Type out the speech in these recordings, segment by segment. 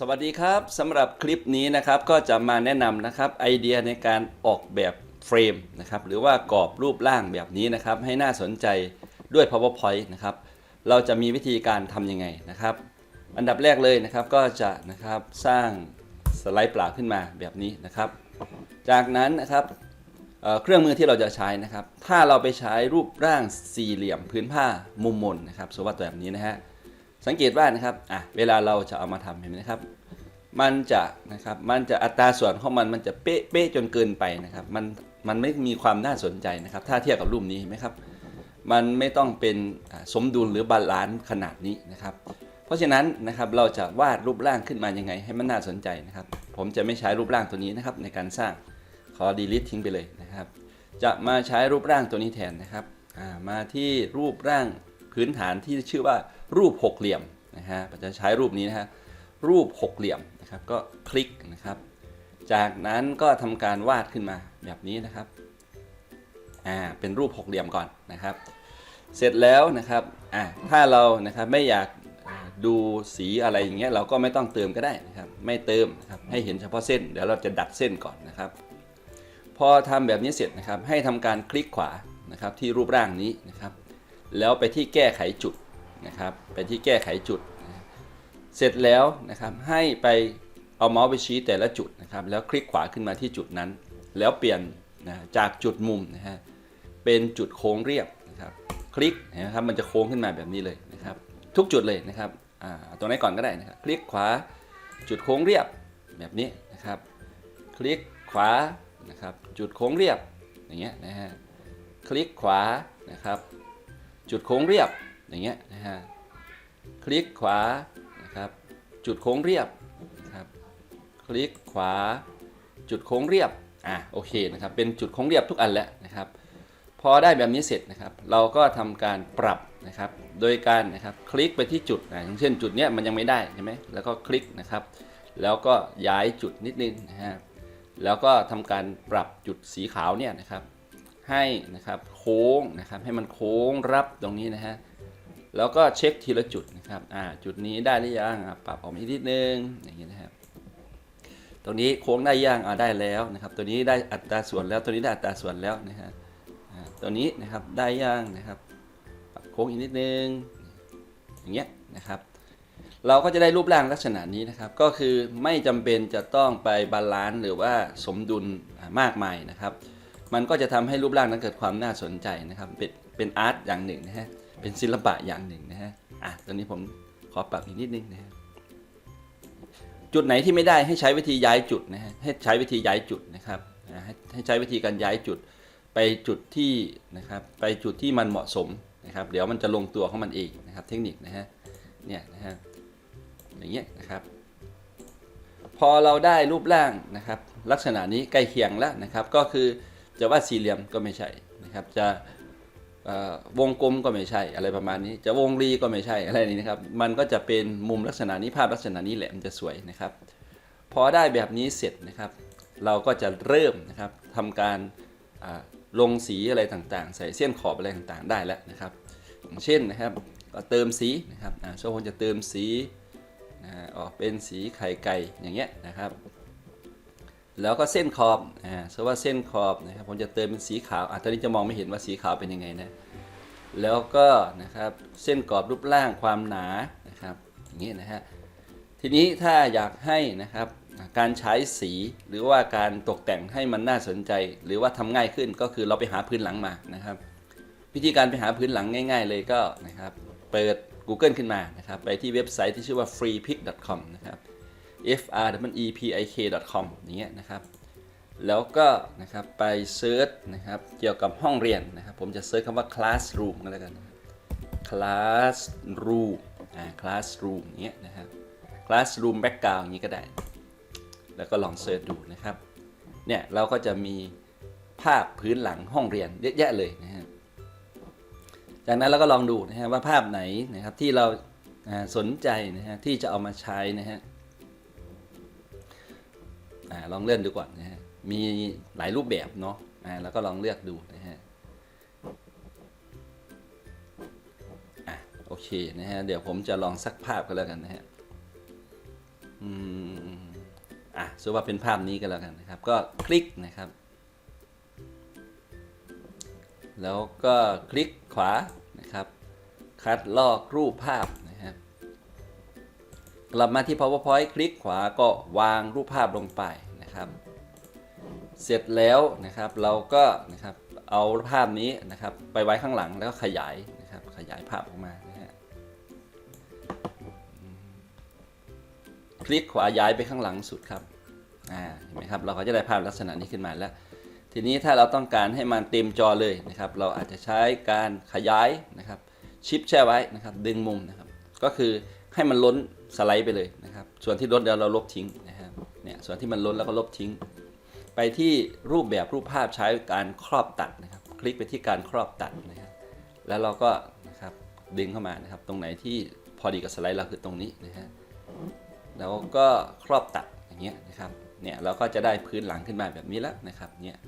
สวัสดีครับสำหรับคลิปนี้นะครับก็จะมาแนะนำนะครับไอเดียในการออกแบบเฟรมนะครับหรือว่ากรอบรูปร่างแบบนี้นะครับให้น่าสนใจด้วย powerpoint นะครับเราจะมีวิธีการทำยังไงนะครับ อันดับแรกเลยนะครับก็จะนะครับสร้างสไลด์เปล่าขึ้นมาแบบนี้นะครับ จากนั้นนะครับเเครื่องมือที่เราจะใช้นะครับ ถ้าเราไปใช้รูปร่างสี่เหลี่ยมพื้นผ้ามุมมนนะครับสมมติแบบนี้นะฮะ สังเกตว่านะครับอะเวลาเราจะเอามาทำเห็นไหมครับ มันจะนะครับมันจะอัตราส่วนของมันมันจะเป๊ะเป๊ะจนเกินไปนะครับ มันมันไม่มีความน่าสนใจนะครับ ถ้าเทียบกับรูปนี้เห็นไหมครับ มันไม่ต้องเป็นสมดุลหรือบาลานซ์ขนาดนี้นะครับ เพราะฉะนั้นนะครับเราจะวาดรูปร่างขึ้นมายังไง ให้มันน่าสนใจนะครับ ผมจะไม่ใช้รูปร่างตัวนี้นะครับในการสร้างขอ delete ทิ้งไปเลยนะครับ จะมาใช้รูปร่างตัวนี้แทนนะครับมาที่รูปร่าง พื้นฐานที่ชื่อว่ารูปหกเหลี่ยมนะฮะจะใช้รูปนี้นะฮะรูปหกเหลี่ยมนะครับก็คลิกนะครับ จากนั้นก็ทำการวาดขึ้นมาแบบนี้นะครับอ่าเป็นรูปหกเหลี่ยมก่อนนะครับ เสร็จแล้วนะครับอ่าถ้าเรานะครับไม่อยากดูสีอะไรอย่างเงี้ยเราก็ไม่ต้องเติมก็ได้นะครับไม่เติมนะครับให้เห็นเฉพาะเส้นเดี๋ยวเราจะดัดเส้นก่อนนะครับ พอทำแบบนี้เสร็จนะครับให้ทำการคลิกขวานะครับที่รูปร่างนี้นะครับ แล้วไปที่แก้ไขจุดนะครับไปที่แก้ไขจุด เสร็จแล้วนะครับให้ไปเอาเมาส์ไปชี้แต่ละจุดนะครับแล้วคลิกขวาขึ้นมาที่จุดนั้น แล้วเปลี่ยนนะจากจุดมุมนะฮะเป็นจุดโค้งเรียบนะครับคลิกนะครับมันจะโค้งขึ้นมาแบบนี้เลยนะครับทุกจุดเลยนะครับอ่าตรงไหนก่อนก็ได้นะครับคลิกขวาจุดโค้งเรียบแบบนี้นะครับคลิกขวานะครับจุดโค้งเรียบอย่างเงี้ยนะฮะคลิกขวานะครับ จุดโค้งเรียบอย่างเงี้ยนะฮะคลิกขวานะครับจุดโค้งเรียบนะครับคลิกขวา จุดโค้งเรียบอะโอเคนะครับเป็นจุดโค้งเรียบทุกอันแล้วนะครับพอได้แบบนี้เสร็จนะครับ เราก็ทำการปรับนะครับ โดยการนะครับคลิกไปที่จุดนะอย่างเช่นจุดเนี้ยมันยังไม่ได้ใช่ไหมแล้วก็คลิกนะครับ แล้วก็ย้ายจุดนิดนึงนะฮะแล้วก็ทำการปรับจุดสีขาวเนี่ยนะครับ ให้นะครับโค้งนะครับให้มันโค้งรับตรงนี้นะฮะแล้วก็เช็คทีละจุดนะครับอ่าจุดนี้ได้หรือยังปรับออกมาอีกนิดนึงอย่างนี้นะครับตรงนี้โค้งได้ยังอ่าได้แล้วนะครับ ตัวนี้ได้อัตราส่วนแล้วตัวนี้ได้อัตราส่วนแล้วนะฮะตัวนี้นะครับได้ยังนะครับปรับโค้งอีกนิดนึงอย่างเงี้ยนะครับ เราก็จะได้รูปร่างลักษณะนี้นะครับ ก็คือไม่จำเป็นจะต้องไปบาลานซ์หรือว่าสมดุลมากมายนะครับ มันก็จะทำให้รูปร่างนั้นเกิดความน่าสนใจนะครับ เป็นเป็นอาร์ตอย่างหนึ่งนะฮะ เป็นศิลปะอย่างหนึ่งนะฮะ อะ ตอนนี้ผมขอปรับอีกนิดนึงนะฮะ จุดไหนที่ไม่ได้ให้ใช้วิธีย้ายจุดนะฮะ ให้ใช้วิธีย้ายจุดนะครับ ให้ให้ใช้วิธีการย้ายจุดไปจุดที่นะครับ ไปจุดที่มันเหมาะสมนะครับ เดี๋ยวมันจะลงตัวของมันเองนะครับ เทคนิคนะฮะ เนี่ยนะฮะ อย่างเงี้ยนะครับพอเราได้รูปร่างนะครับ ลักษณะนี้ใกล้เคียงแล้วนะครับ ก็คือ จะว่าสี่เหลี่ยมก็ไม่ใช่นะครับ จะวงกลมก็ไม่ใช่อะไรประมาณนี้ จะวงรีก็ไม่ใช่อะไรนี้นะครับ มันก็จะเป็นมุมลักษณะนี้ภาพลักษณะนี้แหละมันจะสวยนะครับ พอได้แบบนี้เสร็จนะครับ เราก็จะเริ่มนะครับทำการลงสีอะไรต่างๆ ใส่เส้นขอบอะไรต่างๆ ได้แล้วนะครับอย่างเช่นนะครับก็เติมสีนะครับอ่าโซนจะเติมสีออกเป็นสีไข่ไก่อย่างเงี้ยนะครับ แล้วก็เส้นขอบอ่าสมมติว่าเส้นขอบนะครับผมจะเติมเป็นสีขาวอะตอนนี้จะมองไม่เห็นว่าสีขาวเป็นยังไงนะแล้วก็นะครับเส้นกรอบรูปร่างความหนานะครับอย่างนี้นะฮะทีนี้ถ้าอยากให้นะครับการใช้สีหรือว่าการตกแต่งให้มันน่าสนใจ หรือว่าทำง่ายขึ้นก็คือเราไปหาพื้นหลังมานะครับวิธีการไปหาพื้นหลังง่าย ๆ เลยก็นะครับเปิด Google ขึ้นมานะครับไปที่เว็บไซต์ที่ชื่อว่า freepick.com นะครับ f r w e p i k.com อย่างเงี้ยนะครับ แล้วก็นะครับไปเซิร์ชนะครับเกี่ยวกับห้องเรียนนะครับ ผมจะเซิร์ชคำว่า classroom ก็แล้วกันนะครับ classroom อ่า classroom เงี้ยนะครับ classroom background อย่างงี้ก็ได้ แล้วก็ลองเซิร์ชดูนะครับ เนี่ยเราก็จะมีภาพพื้นหลังห้องเรียนเยอะแยะเลยนะฮะจากนั้นเราก็ลองดูนะฮะว่าภาพไหนนะครับที่เราสนใจนะฮะที่จะเอามาใช้นะฮะ ลองเลื่อนดูก่อนนะฮะมีหลายรูปแบบเนาะแล้วก็ลองเลือกดูนะฮะอะโอเคนะฮะเดี๋ยวผมจะลองสักภาพก็แล้วกันนะฮะอืมอะสมมติว่าเป็นภาพนี้กันแล้วกันนะครับ ก็คลิกนะครับ แล้วก็คลิกขวานะครับ คัดลอกรูปภาพ กลับมาที่ powerpoint คลิกขวาก็วางรูปภาพลงไปนะครับ เสร็จแล้วนะครับเราก็นะครับเอาภาพนี้นะครับไปไว้ข้างหลังแล้วก็ขยายนะครับขยายภาพออกมานะฮะคลิกขวาย้ายไปข้างหลังสุดครับอ่าเห็นไหมครับเราก็จะได้ภาพลักษณะนี้ขึ้นมาแล้ว ทีนี้ถ้าเราต้องการให้มันเต็มจอเลยนะครับ เราอาจจะใช้การขยายนะครับชิปแช่ไว้นะครับ ดึงมุมนะครับ ก็คือ ให้มันล้นสไลด์ไปเลยนะครับ ส่วนที่ล้นเดี๋ยวเราลบทิ้งนะครับเนี่ยส่วนที่มันล้นแล้วก็ลบทิ้ง ไปที่รูปแบบรูปภาพใช้การครอบตัดนะครับ คลิกไปที่การครอบตัดนะครับแล้วเราก็นะครับดึงเข้ามานะครับ ตรงไหนที่พอดีกับสไลด์เราคือตรงนี้นะฮะแล้วก็ครอบตัดอย่างเงี้ยนะครับเนี่ยเราก็จะได้พื้นหลังขึ้นมาแบบนี้แล้วนะครับเนี่ย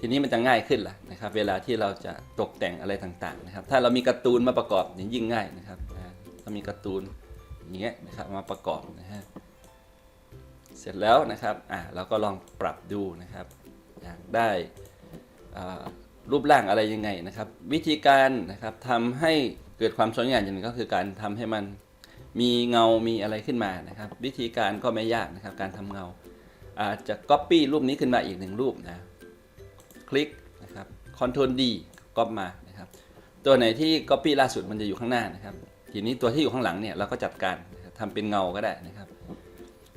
ทีนี้มันจะง่ายขึ้นละนะครับ เวลาที่เราจะตกแต่งอะไรต่างๆนะครับ ถ้าเรามีการ์ตูนมาประกอบเนี่ยยิ่งง่ายนะครับถ้ามีการ์ตูน อย่างเงี้ยนะครับมาประกอบนะฮะเสร็จแล้วนะครับอ่าเราก็ลองปรับดูนะครับอยากได้รูปร่างอะไรยังไงนะครับ วิธีการนะครับทำให้เกิดความสวยงามอย่างหนึงก็คือการทำให้มันมีเงา มีอะไรขึ้นมานะครับ วิธีการก็ไม่ยากนะครับ การทำเงาอาจจะ Copy รูปนี้ขึ้นมาอีกหนึ่งรูปนะ คลิกนะครับ Ctrl D ก๊อปมานะครับ ตัวไหนที่ Copy ล่าสุดมันจะอยู่ข้างหน้านะครับ ทีนี้ตัวที่อยู่ข้างหลังเนี่ยเราก็จัดการนะครับทำเป็นเงาก็ได้นะครับ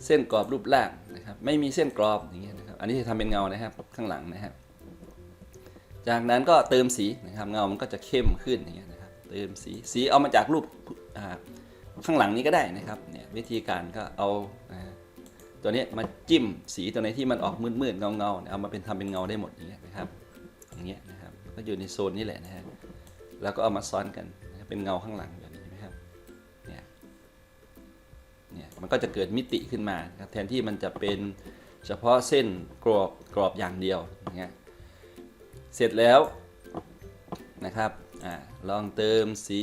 เส้นกรอบรูปร่างนะครับ ไม่มีเส้นกรอบอย่างเงี้ยนะครับ อันนี้จะทำเป็นเงานะครับข้างหลังนะครับ จากนั้นก็เติมสีนะครับเงามันก็จะเข้มขึ้นอย่างเงี้ยนะครับ เติมสีสีเอามาจากรูปข้างหลังนี้ก็ได้นะครับเนี่ยวิธีการก็เอาตัวนี้มาจิ้มสีตัวไหนที่มันออกมืดๆเงาๆเอามาเป็นทำเป็นเงาได้หมดอย่างเงี้ยนะครับอย่างเงี้ยนะครับก็อยู่ในโซนนี้แหละนะฮะแล้วก็เอามาซ้อนกันเป็นเงาข้างหลัง มันก็จะเกิดมิติขึ้นมาแทนที่มันจะเป็นเฉพาะเส้นกรอบกรอบอย่างเดียวอย่างเงี้ยเสร็จแล้วนะครับอลองเติมสี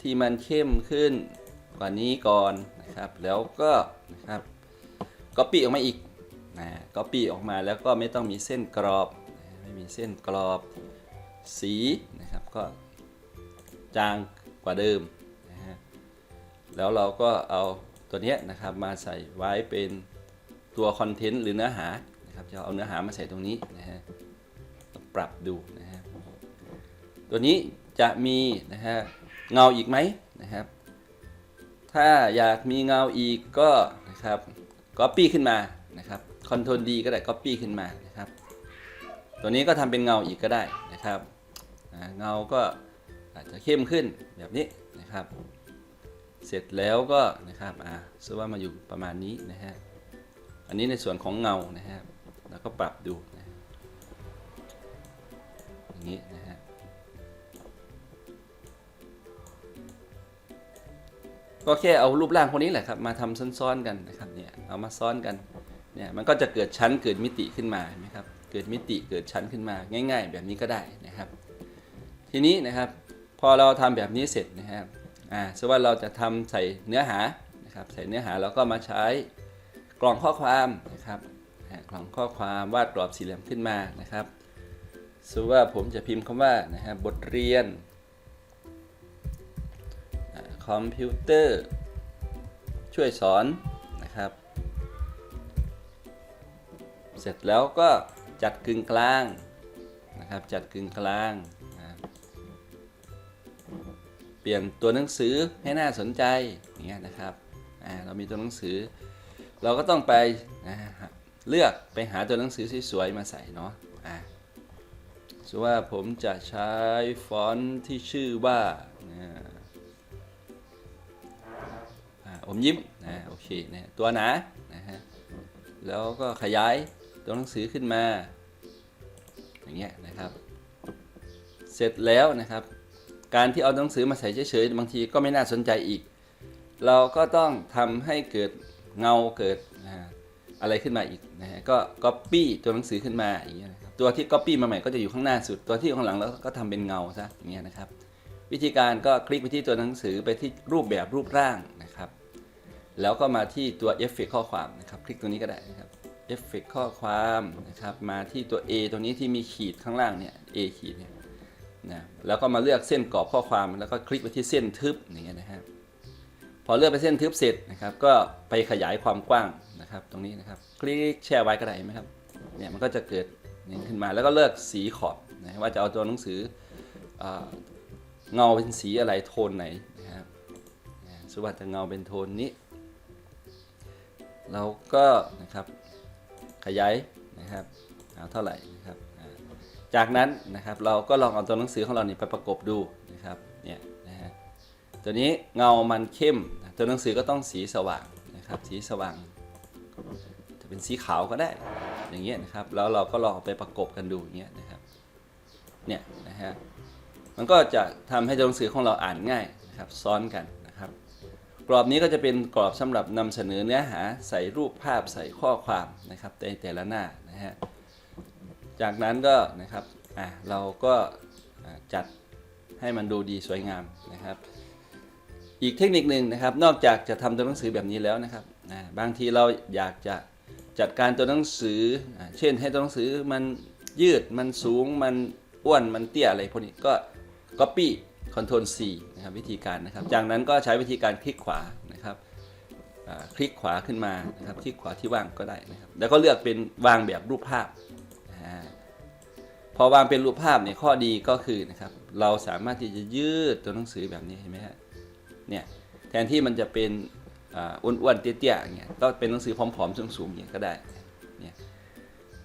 ที่มันเข้มขึ้นกว่านี้ก่อนนะครับ แล้วก็นะครับก็ปีออกมาอีกนะก็ปีออกมาแล้วก็ไม่ต้องมีเส้นกรอบไม่มีเส้นกรอบสีนะครับก็จางกว่าเดิมนะฮะแล้วเราก็เอา ตัวนี้นะครับมาใส่ไว้เป็นตัวคอนเทนต์หรือเนื้อหานะครับจะเอาเนื้อหามาใส่ตรงนี้นะฮะปรับดูนะฮะตัวนี้จะมีนะฮะเงาอีกไหมนะครับ ถ้าอยากมีเงาอีกก็นะครับก็ปี้ขึ้นมานะครับคอนโทรลดีก็ได้ก็ปี้ขึ้นมานะครับ ตัวนี้ก็ทำเป็นเงาอีกก็ได้นะครับเงาก็อาจจะเข้มขึ้นแบบนี้นะครับ เสร็จแล้วก็นะครับอ่าซึ่งว่ามาอยู่ประมาณนี้นะฮะอันนี้ในส่วนของเงานะฮะแล้วก็ปรับดูนะอย่างนี้นะฮะก็แค่เอารูปร่างพวกนี้แหละครับมาทำซ้อนๆกันนะครับเนี่ยเอามาซ้อนกันเนี่ยมันก็จะเกิดชั้นเกิดมิติขึ้นมาเห็นไหมครับเกิดมิติเกิดชั้นขึ้นมาง่าย ๆ แบบนี้ก็ได้นะครับ ทีนี้นะครับพอเราทำแบบนี้เสร็จนะครับ อ่าสมมติว่าเราจะทำใส่เนื้อหานะครับใส่เนื้อหาเราก็มาใช้กล่องข้อความนะครับกล่องข้อความวาดกรอบสี่เหลี่ยมขึ้นมานะครับสมมติว่าผมจะพิมพ์คำว่านะฮะบทเรียนอคอมพิวเตอร์ช่วยสอนนะครับ เสร็จแล้วก็จัดกึ่งกลางนะครับจัดกึ่งกลาง ปลี่ยนตัวหนังสือให้น่าสนใจอย่างเงี้ยนะครับเรามีตัวหนังสือ เราก็ต้องไปเลือกไปหาตัวหนังสือสวยๆมาใส่เนาะสว่าผมจะใช้ฟอนต์ที่ชื่อว่านะอ่าอมยิ้มนะโอเคนะตัวหนานะฮะแล้วก็ขยายตัวหนังสือขึ้นมา อย่างเงี้ยนะครับ เสร็จแล้วนะครับ การที่เอาหนังสือมาใส่เฉยๆบางทีก็ไม่น่าสนใจอีก เราก็ต้องทำให้เกิดเงาเกิดอะไรขึ้นมาอีกนะฮะก็ copy ตัวหนังสือขึ้นมาอย่างเงี้ยนะครับตัวที่ copy มาใหม่ก็จะอยู่ข้างหน้าสุด ตัวที่อยู่ข้างหลังเราก็ทำเป็นเงาซะอย่างเงี้ยนะครับ วิธีการก็คลิกไปที่ตัวหนังสือไปที่รูปแบบรูปร่างนะครับ แล้วก็มาที่ตัวเอฟเฟกข้อความนะครับ คลิกตัวนี้ก็ได้นะครับเอฟเฟกข้อความนะครับมาที่ตัว A ตัวนี้ที่มีขีดข้างล่างเนี่ย A ขีดเนี่ย นะแล้วก็มาเลือกเส้นกรอบข้อความแล้วก็คลิกไปที่เส้นทึบอย่างเงี้ยนะครับพอเลือกไปเส้นทึบเสร็จนะครับ ก็ไปขยายความกว้างนะครับ ตรงนี้นะครับ คลิกแชร์ไว้ก็ได้ไหมครับเนี่ยมันก็จะเกิดนี้ขึ้นมาแล้วก็เลือกสีขอบนะว่าจะเอาตัวหนังสืออเงาเป็นสีอะไรโทนไหนนะครับนะสมมติว่าจะเงาเป็นโทนนี้ เราก็นะครับขยายนะครับเอาเท่าไหร่นะครับ จากนั้นนะครับเราก็ลองเอาตัวหนังสือของเรานี่ไปประกบดูนะครับเนี่ยนะฮะตัวนี้เงามันเข้ม ตัวหนังสือก็ต้องสีสว่างนะครับสีสว่าง จะเป็นสีขาวก็ได้อย่างเงี้ยนะครับแล้วเราก็ลองไปประกบกันดูอย่างเงี้ยนะครับเนี่ยนะฮะมันก็จะทำให้ตัวหนังสือของเราอ่านง่ายนะครับซ้อนกันนะครับ กรอบนี้ก็จะเป็นกรอบสำหรับนำเสนอเนื้อหาใส่รูปภาพใส่ข้อความนะครับในแต่ละหน้านะฮะ จากนั้นก็นะครับอะเราก็จัดให้มันดูดีสวยงามนะครับ อีกเทคนิคหนึ่งนะครับ นอกจากจะทำตัวหนังสือแบบนี้แล้วนะครับบางทีเราอยากจะจัดการตัวหนังสืออเช่นให้ตัวหนังสือมันยืดมันสูงมันอ้วนมันเตี้ยอะไรพวกนี้ก็ Copy Ctrl C นะครับวิธีการนะครับ จากนั้นก็ใช้วิธีการคลิกขวานะครับคลิกขวาขึ้นมานะครับคลิกขวาที่ว่างก็ได้นะครับ แล้วก็เลือกเป็นวางแบบรูปภาพ พอวางเป็นรูปภาพเนี่ยข้อดีก็คือนะครับ เราสามารถที่จะยืดตัวหนังสือแบบนี้เห็นไหมฮะเนี่ยแทนที่มันจะเป็นอ้วนๆเตี้ยๆอย่างเงี้ยก็เป็นหนังสือผอมๆสูงๆอย่างนี้ก็ได้เนี่ย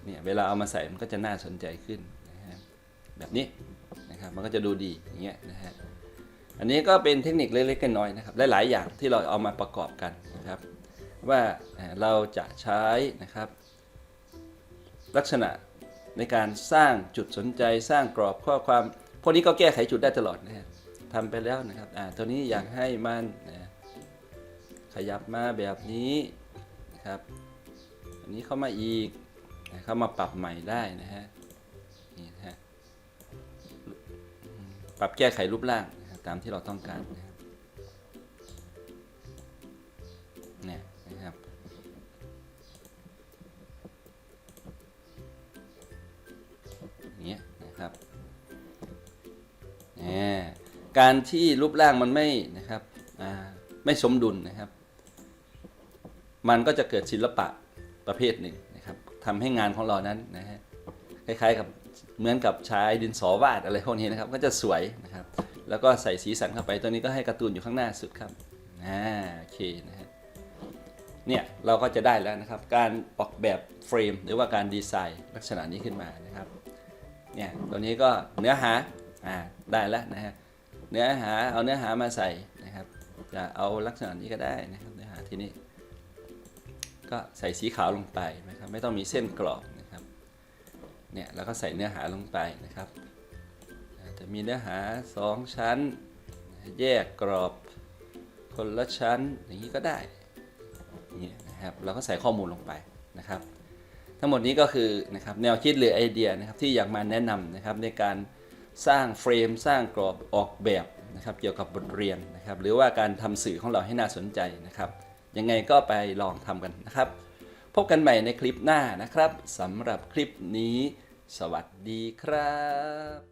เนี่ยเวลาเอามาใส่มันก็จะน่าสนใจขึ้นนะฮะแบบนี้นะครับมันก็จะดูดีอย่างเงี้ยนะฮะอันนี้ก็เป็นเทคนิคเล็กๆน้อยๆนะครับหลายๆอย่างที่เราเอามาประกอบกันนะครับ ว่าเราจะใช้นะครับ ลักษณะ ในการสร้างจุดสนใจสร้างกรอบข้อความพวกนี้ก็แก้ไขจุดได้ตลอดนะฮะทำไปแล้วนะครับอ่าตัวนี้อยากให้มันนะขยับมาแบบนี้นะครับอันนี้เข้ามาอีกนะเข้ามาปรับใหม่ได้นะฮะนี่นะฮะปรับแก้ไขรูปร่างนะตามที่เราต้องการนะครับเนี่ยนะครับ นะครับการที่รูปร่างมันไม่นะครับไม่สมดุลนะครับ มันก็จะเกิดศิลปะประเภทหนึ่งนะครับทำให้งานของเรานั้นนะฮะคล้ายๆกับเหมือนกับใช้ดินสอวาดอะไรพวกนี้นะครับ ก็จะสวยนะครับ แล้วก็ใส่สีสันเข้าไปตัวนี้ก็ให้การ์ตูนอยู่ข้างหน้าสุดครับอ่าโอเคนะฮะเนี่ยเราก็จะได้แล้วนะครับ การออกแบบเฟรม หรือว่าการดีไซน์ลักษณะนี้ขึ้นมานะครับ เนี่ยตัวนี้ก็เนื้อหาอ่าได้แล้วนะฮะเนื้อหาเอาเนื้อหามาใส่นะครับจะเอาลักษณะนี้ก็ได้นะครับเนื้อหาที่นี่ก็ใส่สีขาวลงไปนะครับไม่ต้องมีเส้นกรอบนะครับเนี่ยแล้วก็ใส่เนื้อหาลงไปนะครับจะมีเนื้อหา 2 ชั้น แยกกรอบคนละชั้นอย่างนี้ก็ได้อย่างนี้นะครับเราก็ใส่ข้อมูลลงไปนะครับ ทั้งหมดนี้ก็คือนะครับแนวคิดหรือไอเดียนะครับที่อยากมาแนะนำนะครับในการสร้างเฟรม สร้างกรอบออกแบบนะครับเกี่ยวกับบทเรียนนะครับหรือว่าการทำสื่อของเราให้น่าสนใจนะครับยังไงก็ไปลองทำกันนะครับ พบกันใหม่ในคลิปหน้านะครับสำหรับคลิปนี้ สวัสดีครับ